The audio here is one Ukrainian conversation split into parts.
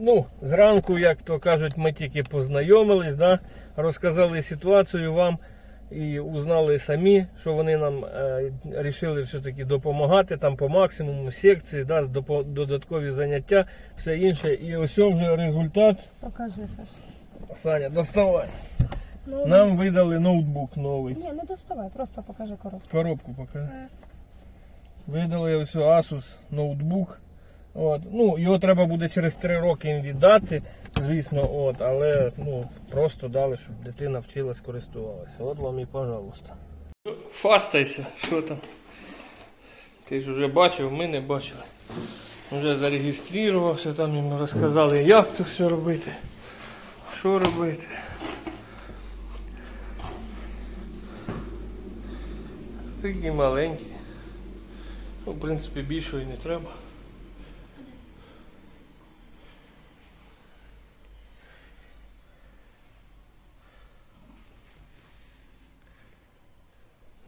ну, зранку, як то кажуть, ми тільки познайомились, да, розказали ситуацію вам і узнали самі, що вони нам е, рішили все-таки допомагати там по максимуму секції, да, додаткові заняття, все інше. І ось вже результат. Покажи, Саш. Саня, доставай. Ну, Нам видали ноутбук новий. Ні, не доставай, просто покажи коробку. Коробку покажи. Видали ось Asus ноутбук. От. Ну, його треба буде через 3 роки їм віддати, звісно, от, але ну, просто дали, щоб дитина вчилась користувалася. От вам і пожалуйста. Фастайся, що там? Ти ж вже бачив, ми не бачили. Вже зареєструвався, там їм розказали, як то все робити, що робити. Такі маленькі. Ну, в принципі, більшої не треба.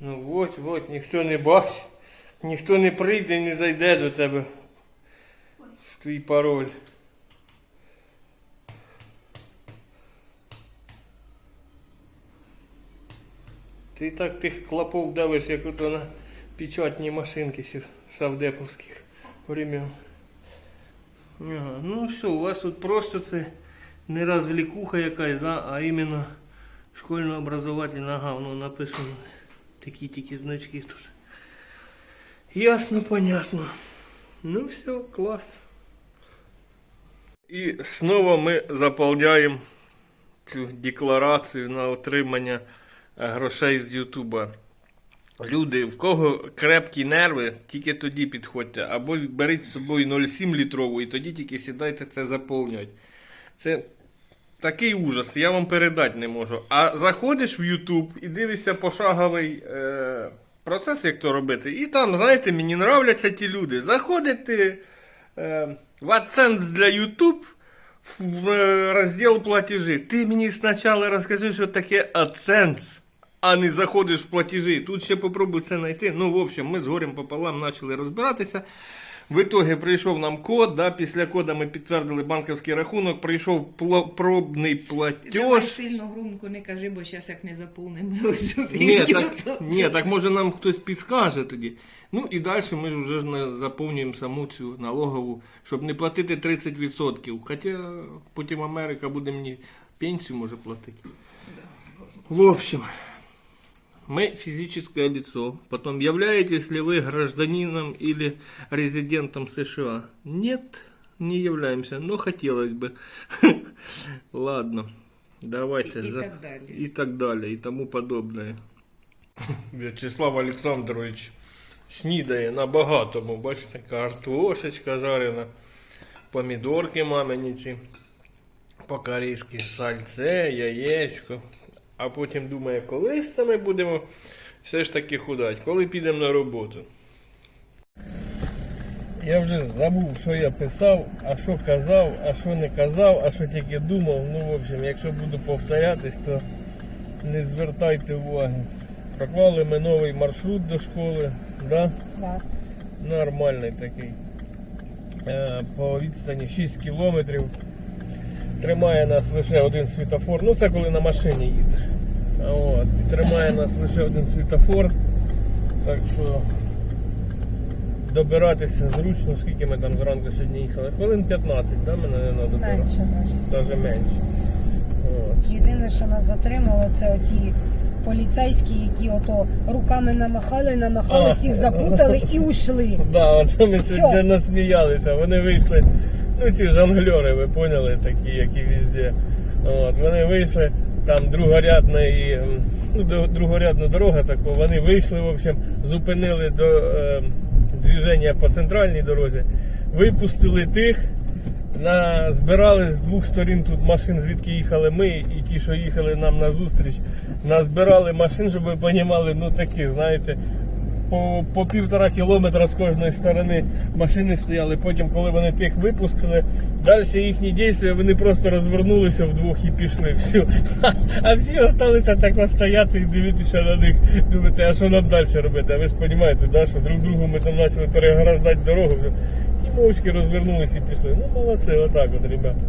Ну от, ніхто не бачить, ніхто не прийде, не зайде до тебе в твій пароль. Ти так тих клопов давиш, як от на печатні машинки ще савдеповських времен. Ну все, у вас тут просто це не розвлікуха якась, да, а іменно школьно-образовательна, ага, воно написано. Такі тільки значки тут. Ясно, понятно. Ну все, класс. І знову ми заповняємо цю декларацію на отримання е, грошей з Ютуба. Люди, в кого крепкі нерви, тільки тоді підходьте. Або беріть з собою 0,7 літрову і тоді тільки сідайте це заповнювати. Це такий ужас, я вам передати не можу. А заходиш в YouTube і дивишся пошаговий е, процес, як то робити. І там, знаєте, мені нравляться ті люди. Заходите е, в AdSense для YouTube в е, розділ платежі. Ти мені спочатку розкажи, що таке AdSense, а не заходиш в платежі. Тут ще попробуй це знайти. Ну, в общем, ми з горем пополам почали розбиратися. В итоге прийшов нам код, да, після кода ми підтвердили банківський рахунок, прийшов пробний Давай платеж. сильно громко не кажи, бо зараз як не заповнимо ось цю Ні, так, ні, так може нам хтось підскаже тоді. Ну і далі ми ж вже заповнюємо саму цю налогову, щоб не платити 30%. Хоча потім Америка буде мені пенсію може платити. В общем, мы физическое лицо. Потом, являетесь ли вы гражданином или резидентом США? Нет, не являемся, но хотелось бы. Ладно, давайте. І- і за- так далі. И так далее, и тому подобное. В'ячеслав Олександрович снідає на багатому, бачите, картошечка жарена, помідорки мамині ці, по-корейськи сальце, яєчко. А потім думає, коли це ми будемо все ж таки худати, коли підемо на роботу. Я вже забув, що я писав, а що казав, а що не казав, а що тільки думав. Ну, в общем, якщо буду повторятись, то не звертайте уваги. Проклали ми новий маршрут до школи, да? Да. нормальний такий. Е, По відстані 6 кілометрів. Тримає нас лише один світофор. Ну це коли на машині їдеш. От. Тримає нас лише один світофор. Так що добиратися зручно, скільки ми там зранку сьогодні їхали. Хвилин 15, да, мене не треба Менше може. Навіть менше. От. Єдине, що нас затримало, це оті поліцейські, які ото руками намахали, намахали, А. всіх запутали і ушли. Да, оце ми Всьо. сьогодні насміялися. Вони вийшли, ну ці жонглери, ви поняли, такі, як і везде. От, вони вийшли, там другорядна і ну, другорядна дорога така, вони вийшли, в общем, зупинили до е, движення по центральній дорозі, випустили тих. На, збирали з двох сторін тут машин, звідки їхали ми, і ті, що їхали нам на зустріч, назбирали машин, щоб ви розуміли, ну такі, знаєте, по, по півтора кілометра з кожної сторони машини стояли. Потім, коли вони тих випустили, далі їхні дії, вони просто розвернулися вдвох і пішли. Все. А всі залишилися так стояти і дивитися на них. Думаєте, а що нам далі робити? А ви ж розумієте, да, що друг другу ми там почали переграждати дорогу. І мовчки розвернулися і пішли. Ну, молодці, отак от, ребята.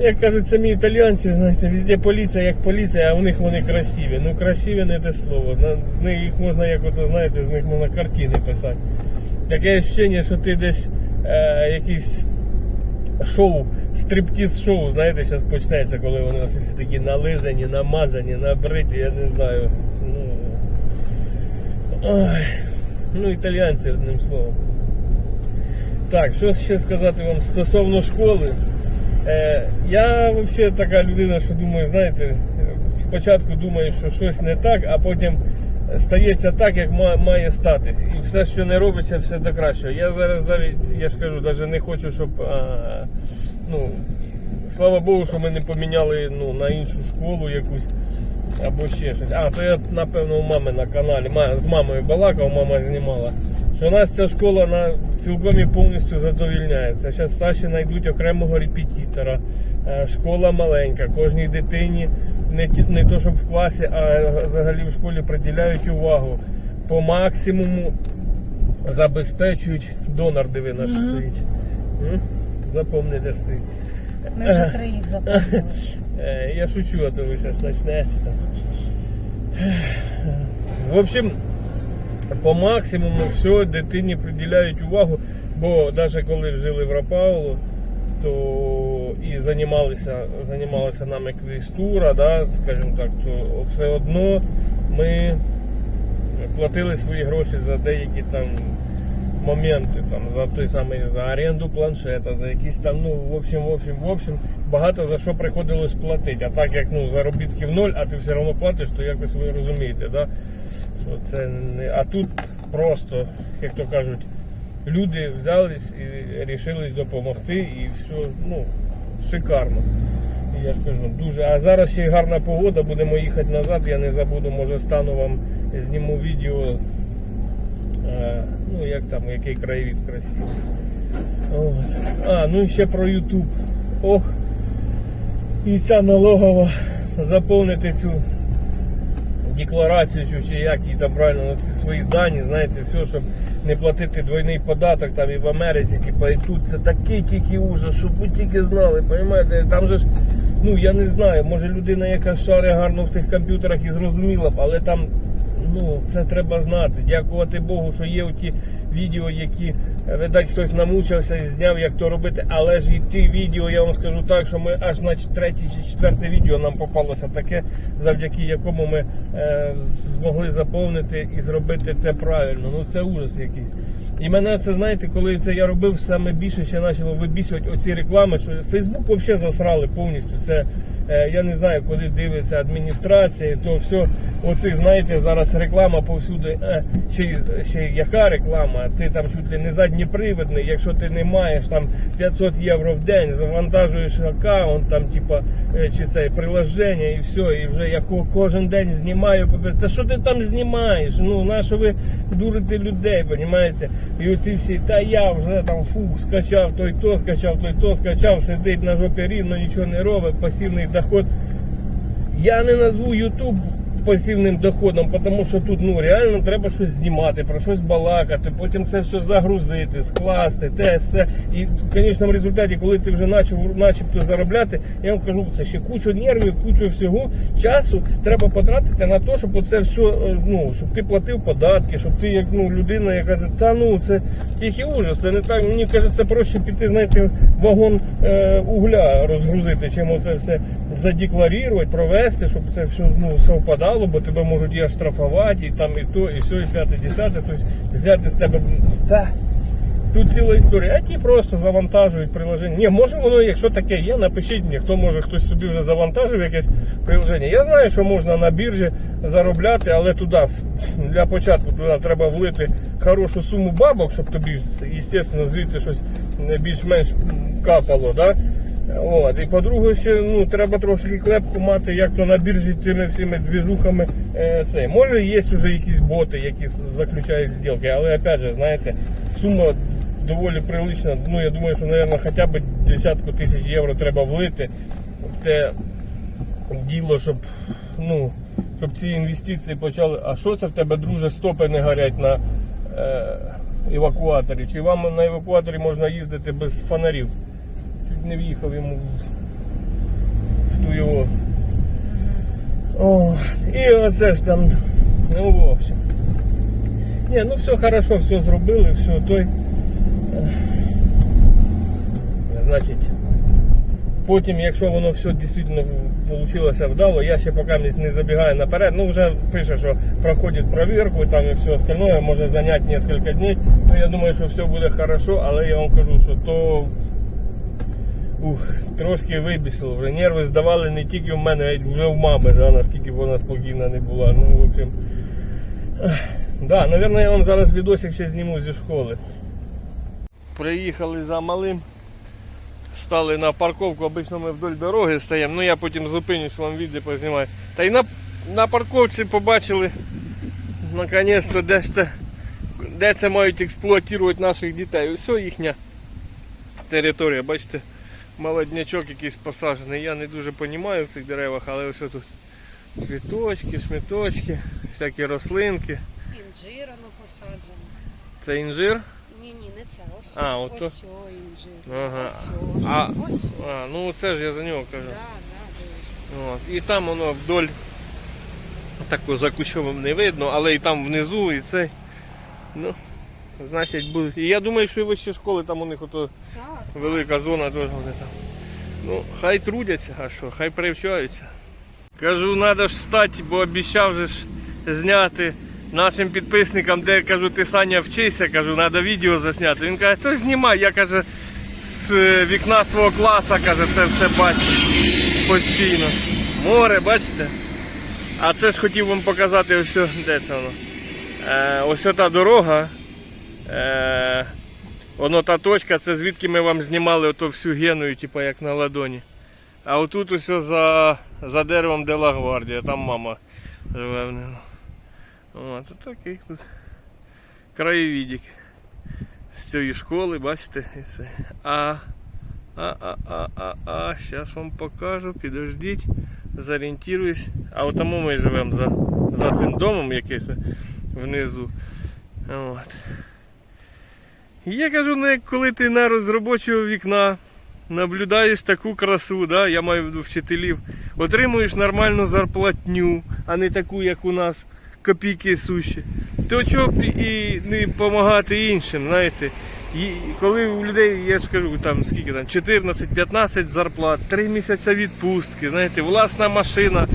Як кажуть самі італійці, знаєте, везде поліція як поліція, а у них вони красиві. Ну красиві не те слово. З них їх можна, як ото знаєте, з них можна картини писати. Таке відчуття, що ти десь е, якийсь шоу, стриптіз шоу, знаєте, зараз почнеться, коли вони всі такі нализані, намазані, набриті, я не знаю. Ну, ой, ну італійці одним словом. Так, що ще сказати вам стосовно школи. Е, я взагалі така людина, що думаю, знаєте, спочатку думаю, що щось не так, а потім стається так, як має статись. І все, що не робиться, все до кращого. Я зараз навіть, я ж кажу, навіть не хочу, щоб. А, ну, слава Богу, що ми не поміняли ну, на іншу школу якусь. Або ще щось. А, то я, напевно, у мами на каналі. З мамою балакав, мама знімала. Що у нас ця школа на цілком і повністю задовільняється. Зараз Саші знайдуть окремого репетитора. Е, Школа маленька, кожній дитині не, не то, щоб в класі, а взагалі в школі приділяють увагу. По максимуму забезпечують донор, диви наш Мгм. стоїть. Запомни, де стоїть. Ми вже три їх заповнили. Е, Я шучу, а то ви зараз почнете там. В общем, по максимуму все дитині приділяють увагу, бо навіть коли жили в Рапаулу, то і займалися, займалася нам еквістура, да, скажімо так, то все одно ми платили свої гроші за деякі там моменти, там, за той самий за оренду планшета, за якісь там, ну, в общем, в общем, в общем, багато за що приходилось платити. А так як ну, заробітків ноль, а ти все одно платиш, то якось ви розумієте, да? Що це не. А тут просто, як то кажуть, люди взялись і рішились допомогти, і все, ну, шикарно. Я ж кажу, дуже. А зараз ще й гарна погода, будемо їхати назад. Я не забуду, може стану вам зніму відео. Е, ну, як там, який краєвид красивий. От. А, ну і ще про YouTube. Ох. І ця налогова заповнити цю декларацію, чи, як її там правильно, на ці свої дані, знаєте, все, щоб не платити двойний податок там і в Америці, типа, і тут це такий тільки ужас, щоб ви тільки знали, розумієте, там же ж, ну я не знаю, може людина, яка шари гарно в тих комп'ютерах і зрозуміла б, але там ну, це треба знати. Дякувати Богу, що є ті відео, які, е, видать, хтось намучився і зняв, як то робити. Але ж і ті відео, я вам скажу так, що ми аж на третє чи четверте відео нам попалося таке, завдяки якому ми е, змогли заповнити і зробити те правильно. Ну це ужас якийсь. І мене це, знаєте, коли це я робив, саме більше ще почало вибісувати оці реклами, що Фейсбук взагалі засрали повністю. Це е, я не знаю, куди дивиться адміністрація, то все. Оцих, знаєте, зараз реклама повсюди. Е, ще, ще яка реклама? Ти там чуть ли не задніпривідний, якщо ти не маєш там 500 євро в день, завантажуєш аккаунт, там, типа, е, чи це приложення і все, і вже я ко- кожен день знімаю. Та що ти там знімаєш? Ну, на що ви дурите людей, розумієте? І оці всі, та я вже там фу, скачав той то, скачав той то, скачав, сидить на жопі рівно, нічого не робить, пасивний доход. Я не назву YouTube пасивним доходом, тому що тут ну реально треба щось знімати, про щось балакати, потім це все загрузити, скласти, те, все. І в конечному результаті, коли ти вже начав, начебто заробляти, я вам кажу, це ще кучу нервів, кучу всього часу треба потратити на те, щоб це все, е, ну, щоб ти платив податки, щоб ти як ну, людина, яка каже, та ну це тільки ужас, це не так. Мені кажеться, проще піти, знаєте, вагон е, угля розгрузити, чим оце все задекларувати, провести, щоб це все ну, совпадало, бо тебе можуть і оштрафувати, і там і то, і все, і п'яте, десяте, тобто зняти з тебе. Та, Тут ціла історія, а ті просто завантажують приложення. Ні, може воно, якщо таке є, напишіть мені, хто може хтось собі вже завантажив якесь приложення. Я знаю, що можна на біржі заробляти, але туди для початку туди треба влити хорошу суму бабок, щоб тобі, звісно, звідти щось більш-менш капало. Да? От. І по-друге, ще ну, треба трошки клепку мати, як то на біржі тими всіми двіжухами. Е, це. Може, є вже якісь боти, які заключають зділки, але опять же, знаєте, сума доволі прилична. Ну, я думаю, що, мабуть, хоча б десятку тисяч євро треба влити в те діло, щоб, ну, щоб ці інвестиції почали. А що це в тебе, друже, стопи не горять на е, евакуаторі? Чи вам на евакуаторі можна їздити без фонарів? Чуть не в'їхав йому в, ту його. О, і оце ж там, ну в общем. Ні, ну все хорошо, все зробили, все той. Значить, потім, якщо воно все дійсно вийшло вдало, я ще поки не- не забігаю наперед. Ну вже пише, що проходить провірку там і все остальное, може зайняти кілька днів. Ну я думаю, що все буде хорошо, але я вам кажу, що то ух, трошки вибісило. Вже нерви здавали не тільки в мене, а й вже в мами, да, наскільки вона спокійна не була. Ну, в общем. Да, наверное, я вам зараз відосик ще зніму зі школи. Приїхали за малим. Стали на парковку, обично ми вдоль дороги стаємо, ну я потім зупинюсь, вам відео познімаю. Та й на, на парковці побачили, наконець-то, де ж це, де це мають експлуатувати наших дітей. Ось їхня територія, бачите, молоднячок якийсь посаджений. Я не дуже розумію в цих деревах, але ось тут цвіточки, шміточки, всякі рослинки. Інжирано посаджено. Це інжир. Ні, ні, не це. Ось. А, то. ось інжир. Ага. Ось А- ось. А, ну це ж я за нього кажу. Да, да. От. І там воно вдоль тако за кущовим не видно, але і там внизу, і цей. Ну, значить, будуть. І я думаю, що і вищі школи там у них ото велика зона теж вони там. Ну, хай трудяться, а що, хай привчаються. Кажу, треба ж стати, бо обіцяв же ж зняти нашим підписникам, де кажу, ти Саня вчися, кажу, треба відео засняти. Він каже, то знімай, я каже, з е, вікна свого класу, каже, це все бачу постійно. Море, бачите? А це ж хотів вам показати ось, де це воно. Е, ось та дорога. Е, Воно та точка, це звідки ми вам знімали ото всю геною, типу як на ладоні. А отут ось за, за деревом де Ла Гвардія, там мама живе в нього. От такий тут краєвідік. З цієї школи, бачите, і це. А, а, а, а, а, а, зараз вам покажу, підождіть, зорієнтуюсь. А от тому ми живемо за, за цим домом якийсь внизу. От. Я кажу, ну коли ти на з робочого вікна наблюдаєш таку красу, да, я маю в вчителів, отримуєш нормальну зарплатню, а не таку, як у нас, копійки суші, то чого б і не допомагати іншим, знаєте. І коли у людей, я ж кажу, там скільки там, 14-15 зарплат, 3 місяці відпустки, знаєте, власна машина,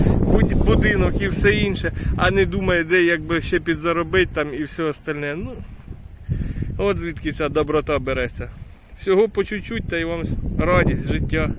будинок і все інше, а не думає, де якби ще підзаробити там і все остальне. Ну, От звідки ця доброта береться. Всього по чуть-чуть та й вам радість життя.